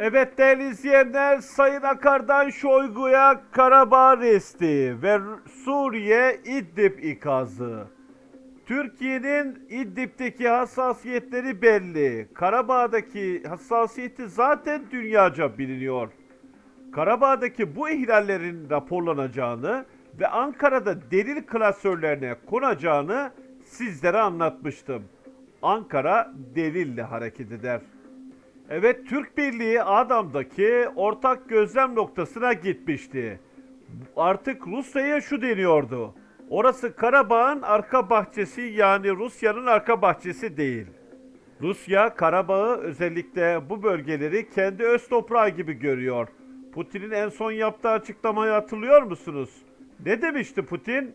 Evet değerli izleyenler Sayın Akar'dan Şoygu'ya Karabağ resti ve Suriye İdlib ikazı. Türkiye'nin İdlib'deki hassasiyetleri belli. Karabağ'daki hassasiyeti zaten dünyaca biliniyor. Karabağ'daki bu ihlallerin raporlanacağını ve Ankara'da delil klasörlerine konacağını sizlere anlatmıştım. Ankara delille hareket eder. Evet Türk Birliği Adam'daki ortak gözlem noktasına gitmişti. Artık Rusya'ya şu deniyordu. Orası Karabağ'ın arka bahçesi yani Rusya'nın arka bahçesi değil. Rusya Karabağ'ı özellikle bu bölgeleri kendi öz toprağı gibi görüyor. Putin'in en son yaptığı açıklamayı hatırlıyor musunuz? Ne demişti Putin?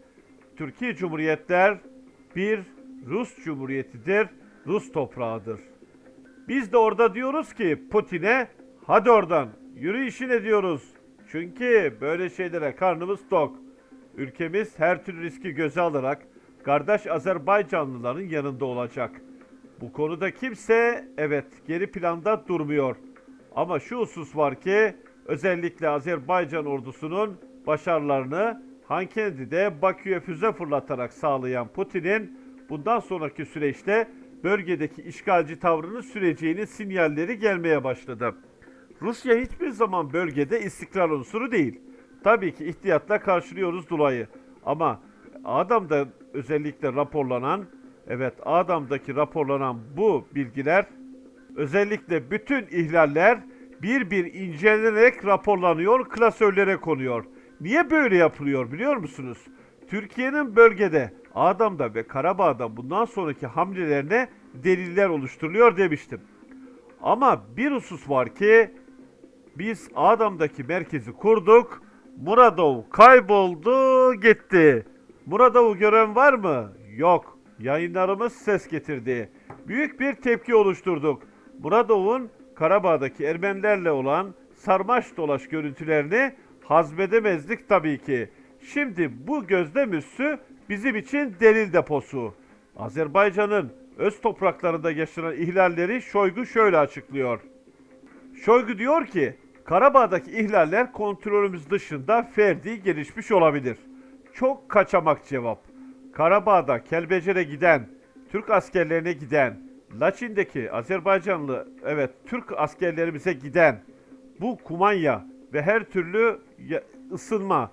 Türkiye Cumhuriyetler bir Rus Cumhuriyetidir, Rus toprağıdır. Biz de orada diyoruz ki Putin'e hadi oradan yürü işine diyoruz. Çünkü böyle şeylere karnımız tok. Ülkemiz her türlü riski göze alarak kardeş Azerbaycanlıların yanında olacak. Bu konuda kimse evet geri planda durmuyor. Ama şu husus var ki özellikle Azerbaycan ordusunun başarılarını Hankendi'de Bakü'ye füze fırlatarak sağlayan Putin'in bundan sonraki süreçte bölgedeki işgalci tavrını süreceğinin sinyalleri gelmeye başladı. Rusya hiçbir zaman bölgede istikrar unsuru değil. Tabii ki ihtiyatla karşılıyoruz dolayı. Ama Adam'da özellikle raporlanan, evet Adam'daki raporlanan bu bilgiler özellikle bütün ihlaller bir bir incelenerek raporlanıyor, klasörlere konuyor. Niye böyle yapılıyor biliyor musunuz? Türkiye'nin bölgede, Adam'da ve Karabağ'da bundan sonraki hamlelerine deliller oluşturuluyor demiştim. Ama bir husus var ki biz Adam'daki merkezi kurduk. Muradov kayboldu gitti. Muradov'u gören var mı? Yok. Yayınlarımız ses getirdi. Büyük bir tepki oluşturduk. Muradov'un Karabağ'daki Ermenilerle olan sarmaş dolaş görüntülerini hazmedemezdik tabii ki. Şimdi bu gözlem üssü bizim için delil deposu. Azerbaycan'ın öz topraklarında yaşanan ihlalleri Şoygu şöyle açıklıyor. Şoygu diyor ki Karabağ'daki ihlaller kontrolümüz dışında ferdi gelişmiş olabilir. Çok kaçamak cevap. Karabağ'da Kelbecer'e giden, Türk askerlerine giden, Laçin'deki Azerbaycanlı evet Türk askerlerimize giden bu kumanya ve her türlü ısınma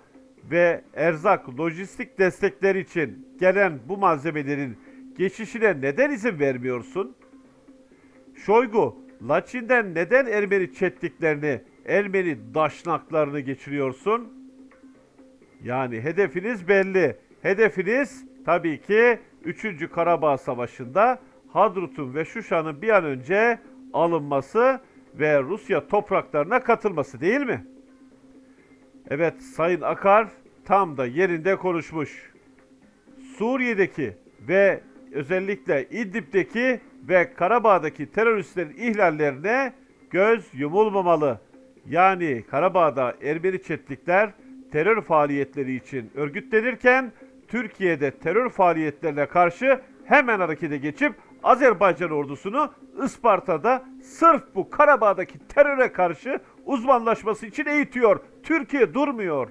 ve erzak, lojistik destekler için gelen bu malzemelerin geçişine neden izin vermiyorsun? Şoygu, Laçin'den neden Ermeni çetliklerini, Ermeni daşnaklarını geçiriyorsun? Yani hedefiniz belli. Hedefiniz tabii ki 3. Karabağ Savaşı'nda Hadrut'un ve Şuşa'nın bir an önce alınması ve Rusya topraklarına katılması değil mi? Evet Sayın Akar tam da yerinde konuşmuş. Suriye'deki ve özellikle İdlib'deki ve Karabağ'daki teröristlerin ihlallerine göz yumulmamalı. Yani Karabağ'da Ermeni çetlikler terör faaliyetleri için örgütlenirken Türkiye'de terör faaliyetlerine karşı hemen harekete geçip Azerbaycan ordusunu Isparta'da sırf bu Karabağ'daki teröre karşı uzmanlaşması için eğitiyor. Türkiye durmuyor.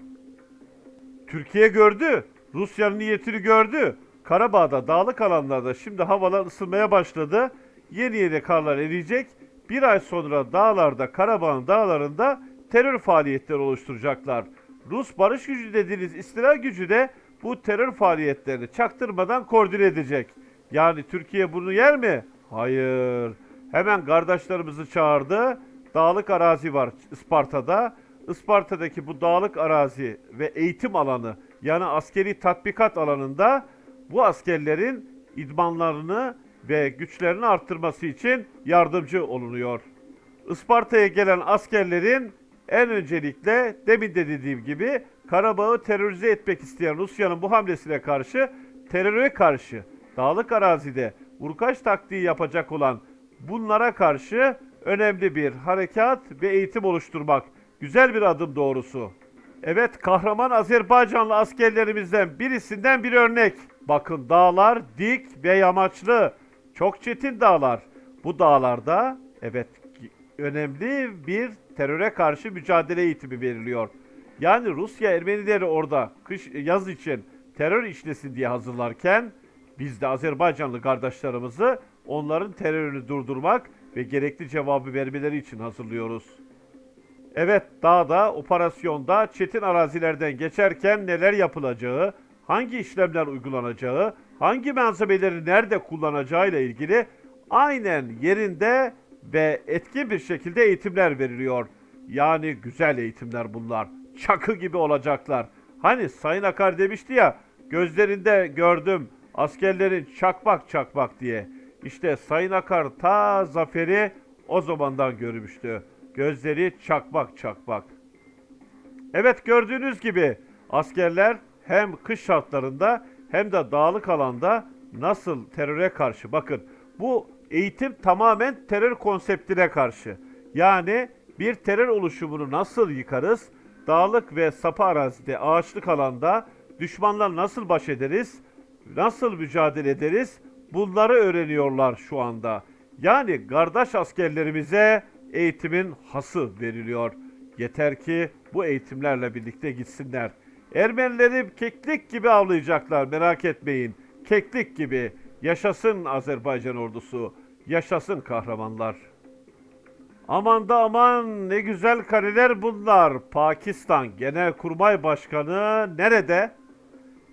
Türkiye gördü. Rusya'nın niyetini gördü. Karabağ'da, dağlık alanlarda şimdi havalar ısınmaya başladı. Yeni yeni karlar eriyecek. Bir ay sonra dağlarda, Karabağ'ın dağlarında terör faaliyetleri oluşturacaklar. Rus barış gücü dediğiniz istila gücü de bu terör faaliyetlerini çaktırmadan koordine edecek. Yani Türkiye bunu yer mi? Hayır. Hemen kardeşlerimizi çağırdı. Dağlık arazi var Isparta'da. Isparta'daki bu dağlık arazi ve eğitim alanı yani askeri tatbikat alanında bu askerlerin idmanlarını ve güçlerini arttırması için yardımcı olunuyor. Isparta'ya gelen askerlerin en öncelikle demin de dediğim gibi Karabağ'ı terörize etmek isteyen Rusya'nın bu hamlesine karşı teröre karşı dağlık arazide vurkaç taktiği yapacak olan bunlara karşı önemli bir harekat ve eğitim oluşturmak. Güzel bir adım doğrusu. Evet kahraman Azerbaycanlı askerlerimizden birisinden bir örnek. Bakın dağlar dik ve yamaçlı. Çok çetin dağlar. Bu dağlarda evet önemli bir teröre karşı mücadele eğitimi veriliyor. Yani Rusya Ermenileri orada kış yaz için terör işlesin diye hazırlarken biz de Azerbaycanlı kardeşlerimizi onların terörünü durdurmak ve gerekli cevabı vermeleri için hazırlıyoruz. Evet, dağda, operasyonda çetin arazilerden geçerken neler yapılacağı, hangi işlemler uygulanacağı, hangi malzemeleri nerede kullanacağı ile ilgili aynen yerinde ve etkin bir şekilde eğitimler veriliyor. Yani güzel eğitimler bunlar. Çakı gibi olacaklar. Hani Sayın Akar demişti ya, gözlerinde gördüm askerlerin çakmak çakmak diye. İşte Sayın Akar ta zaferi o zamandan görmüştü. Gözleri çakmak çakmak. Evet gördüğünüz gibi askerler hem kış şartlarında hem de dağlık alanda nasıl teröre karşı bakın bu eğitim tamamen terör konseptine karşı. Yani bir terör oluşumunu nasıl yıkarız? Dağlık ve sapa arazide, ağaçlık alanda düşmanla nasıl baş ederiz? Nasıl mücadele ederiz? Bunları öğreniyorlar şu anda. Yani kardeş askerlerimize eğitimin hası veriliyor. Yeter ki bu eğitimlerle birlikte gitsinler. Ermenileri keklik gibi avlayacaklar merak etmeyin. Keklik gibi. Yaşasın Azerbaycan ordusu. Yaşasın kahramanlar. Aman da aman ne güzel kareler bunlar. Pakistan Genelkurmay Başkanı nerede?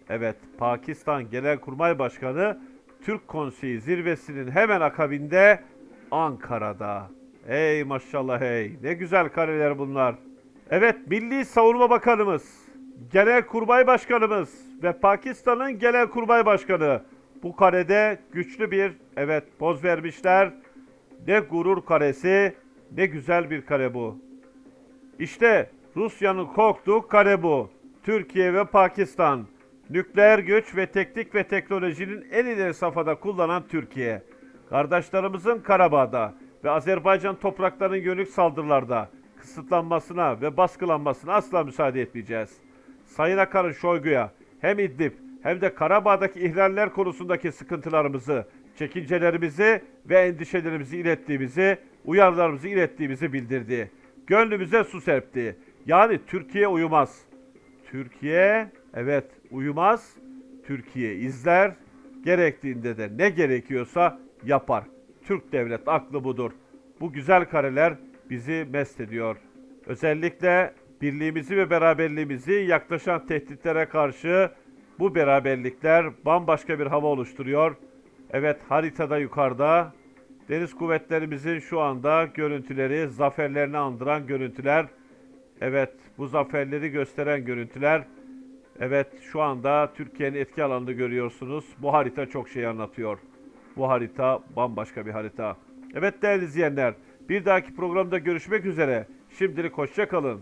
Evet, Pakistan Genelkurmay Başkanı Türk Konseyi zirvesinin hemen akabinde Ankara'da. Hey maşallah hey. Ne güzel kareler bunlar. Evet, Milli Savunma Bakanımız, Genelkurmay Başkanımız ve Pakistan'ın Genelkurmay Başkanı bu karede güçlü bir evet poz vermişler. Ne gurur karesi, ne güzel bir kare bu. İşte Rusya'nın korktuğu kare bu. Türkiye ve Pakistan. Nükleer güç ve teknik ve teknolojinin en ileri safhada kullanan Türkiye. Kardeşlerimizin Karabağ'da ve Azerbaycan topraklarının yönelik saldırılarda kısıtlanmasına ve baskılanmasına asla müsaade etmeyeceğiz. Sayın Akar'ın Şoygu'ya hem İdlib hem de Karabağ'daki ihlaller konusundaki sıkıntılarımızı, çekincelerimizi ve endişelerimizi ilettiğimizi, uyarılarımızı ilettiğimizi bildirdi. Gönlümüze su serpti. Yani Türkiye uyumaz. Türkiye evet uyumaz. Türkiye izler. Gerektiğinde de ne gerekiyorsa yapar. Türk devlet aklı budur. Bu güzel kareler bizi mest ediyor. Özellikle birliğimizi ve beraberliğimizi yaklaşan tehditlere karşı bu beraberlikler bambaşka bir hava oluşturuyor. Evet haritada yukarıda deniz kuvvetlerimizin şu anda görüntüleri, zaferlerini andıran görüntüler. Evet bu zaferleri gösteren görüntüler. Evet şu anda Türkiye'nin etki alanını görüyorsunuz. Bu harita çok şey anlatıyor. Bu harita bambaşka bir harita. Evet değerli izleyenler bir dahaki programda görüşmek üzere. Şimdilik hoşça kalın.